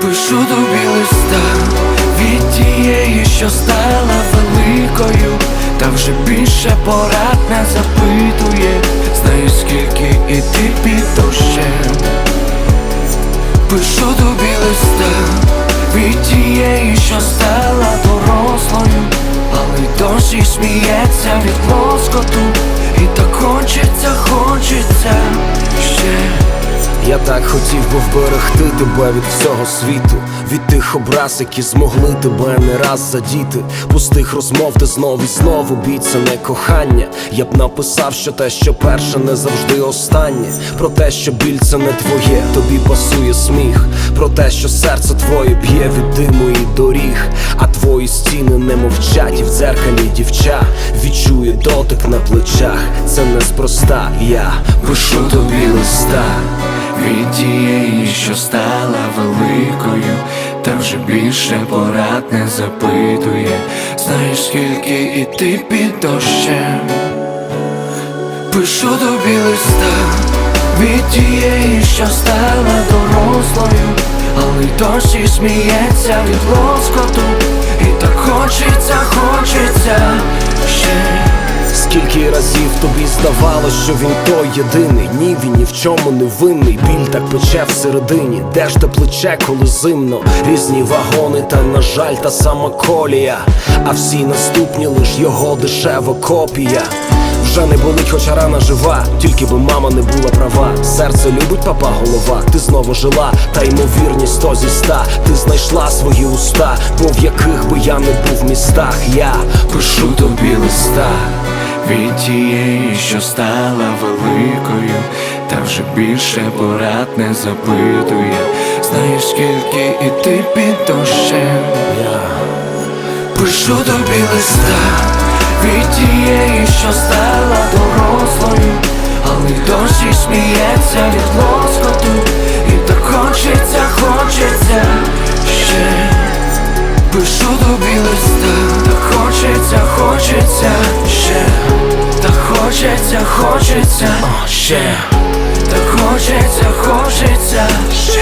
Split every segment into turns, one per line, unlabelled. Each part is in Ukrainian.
Пишу тобі листа від тієї, що стала великою, та вже більше порад не запитує, знаю скільки іти під дощем. Пишу тобі листа від тієї, що стала дорослою, але й досі сміється від лоскоту, і так хочеться, хочеться ще.
Я так хотів би вберегти тебе від всього світу, від тих образ, які змогли тебе не раз задіти, пустих розмов, де знов і знову бій це не кохання. Я б написав, що те, що перше, не завжди останнє. Про те, що біль це не твоє, тобі пасує сміх. Про те, що серце твоє б'є від диму і доріг, а твої стіни не мовчать, і в дзеркалі дівча відчує дотик на плечах. Це неспроста, я
Пишу тобі листа від тієї, що стала великою, та вже більше порад не запитує, знаєш скільки іти під дощем. Пишу тобі листа від тієї, що стала дорослою, але й досі сміється від лоскоту, і так хочеться, хочеться.
Скільки разів тобі здавалось, що він той єдиний? Ні, він ні в чому не винний. Біль так пече всередині. Де ж те плече, коли зимно. Різні вагони, та на жаль, та сама колія. А всі наступні лиш його дешева копія. Вже не болить, хоча рана жива, тільки би мама не була права. Серце любить папа голова, ти знову жила, та ймовірність сто зі ста. Ти знайшла свої уста, бо в яких би я не був в містах, я
Пишу тобі листа від тієї, що стала великою, та вже більше порад не запитує, знаєш скільки іти під дощем.
я
Пишу тобі листа від тієї, що стала дорослою, але й досі сміється від лоскоту, ще, так хочеться, хочеться ще.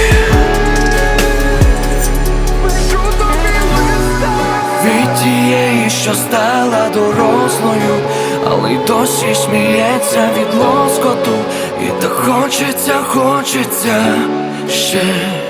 Від тієї, що стала дорослою, але й досі сміється від лоскоту, і так хочеться, хочеться ще.